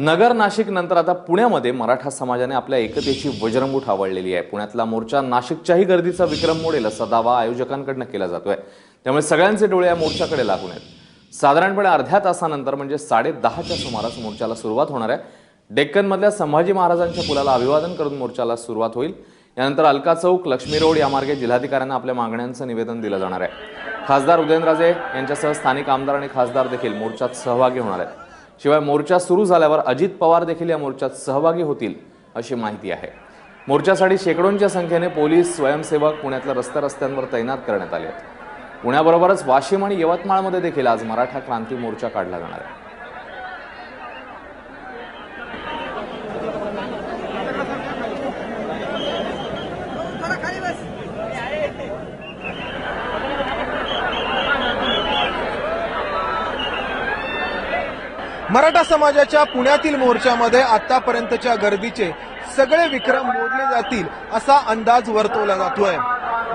नगर नाशिक नंतर आता पुण्यामध्ये मराठा समाजाने आपल्या एकतेची वज्रमूठ आवडलेली आहे. पुण्यातला मोर्चा नाशिकच्याही गर्दीचा विक्रम मोडेल असा दावा आयोजकांकडनं केला जातोय. त्यामुळे सगळ्यांचे डोळे या मोर्चाकडे लागून आहेत. साधारणपणे अर्ध्या तासानंतर म्हणजे साडे दहाच्या सुमारास मोर्चाला सुरुवात होणार आहे. डेक्कनमधल्या संभाजी महाराजांच्या पुलाला अभिवादन करून मोर्चाला सुरुवात होईल. यानंतर अलका चौक लक्ष्मी रोड या मार्गे जिल्हाधिकाऱ्यांना आपल्या मागण्यांचं निवेदन दिलं जाणार आहे. खासदार उदयनराजे यांच्यासह स्थानिक आमदार आणि खासदार देखील मोर्चात सहभागी होणार आहेत. शिवाय मोर्चा सुरू झाल्यावर अजित पवार देखील या मोर्चात सहभागी होतील अशी माहिती आहे. मोर्चासाठी शेकडोंच्या संख्येने पोलीस स्वयंसेवक पुण्यातल्या रस्त्या रस्त्यांवर तैनात करण्यात आले आहेत. पुण्याबरोबरच वाशिम आणि यवतमाळमध्ये देखील आज मराठा क्रांती मोर्चा काढला जाणार आहे. मराठा समाजाच्या पुण्यातील मोर्चामध्ये आतापर्यंतच्या गर्दीचे सगळे विक्रम मोडले जातील असा अंदाज वर्तवला जातोय.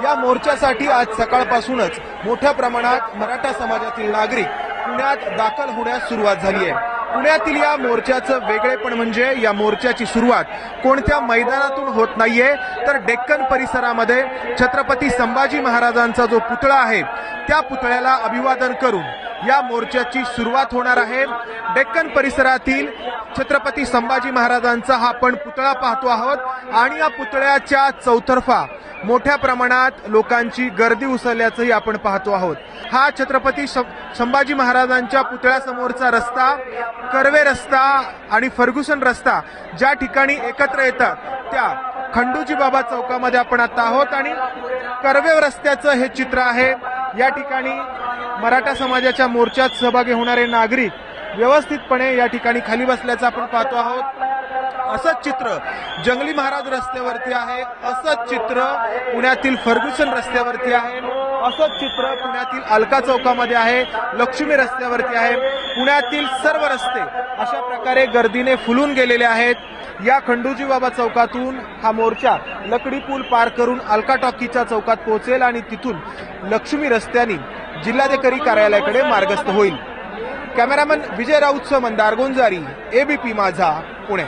या मोर्चासाठी आज सकाळपासूनच मोठ्या प्रमाणात मराठा समाजातील नागरिक पुण्यात दाखल होण्यास सुरुवात झाली आहे. पुण्यातील या मोर्चाचं वेगळेपण म्हणजे या मोर्चाची सुरुवात कोणत्या मैदानातून होत नाहीये. तर डेक्कन परिसरामध्ये छत्रपती संभाजी महाराजांचा जो पुतळा आहे त्या पुतळ्याला अभिवादन करून या मोर्चाची सुरुवात होणार आहे. डेक्कन परिसरातील छत्रपती संभाजी महाराजांचा हा आपण पुतळा पाहतो आहोत आणि या पुतळ्याच्या चौतर्फा मोठ्या प्रमाणात लोकांची गर्दी उसळल्याचंही आपण पाहतो आहोत. हा छत्रपती संभाजी महाराजांच्या पुतळ्यासमोरचा रस्ता कर्वे रस्ता आणि फर्ग्युसन रस्ता ज्या ठिकाणी एकत्र येतात त्या खंडूजी बाबा चौकामध्ये आपण आता आहोत आणि कर्वे रस्त्याचं हे चित्र आहे. या ठिकाणी मराठा समाजाच्या मोर्चात सहभागी होणारे नागरिक व्यवस्थितपणे या ठिकाणी खाली बसल्याचं आपण पाहतो आहोत. असंच चित्र जंगली महाराज रस्त्यावरती आहे. असंच चित्र पुण्यातील फर्ग्युसन रस्त्यावरती आहे. असंच चित्र पुण्यातील अलका चौकामध्ये आहे लक्ष्मी रस्त्यावरती आहे. पुण्यातील सर्व रस्ते अशा प्रकारे गर्दीने फुलून गेलेले आहेत. या खंडूजी बाबा चौकातून हा मोर्चा लकडी पूल पार करून अलका टॉकीच्या चौकात पोहोचेल आणि तिथून लक्ष्मी रस्त्याने जिल्हाधिकारी कार्यालयाकडे मार्गस्थ होईल. कॅमेरामन विजय राऊतसह मंदार गोंजारी एबीपी माझा पुणे.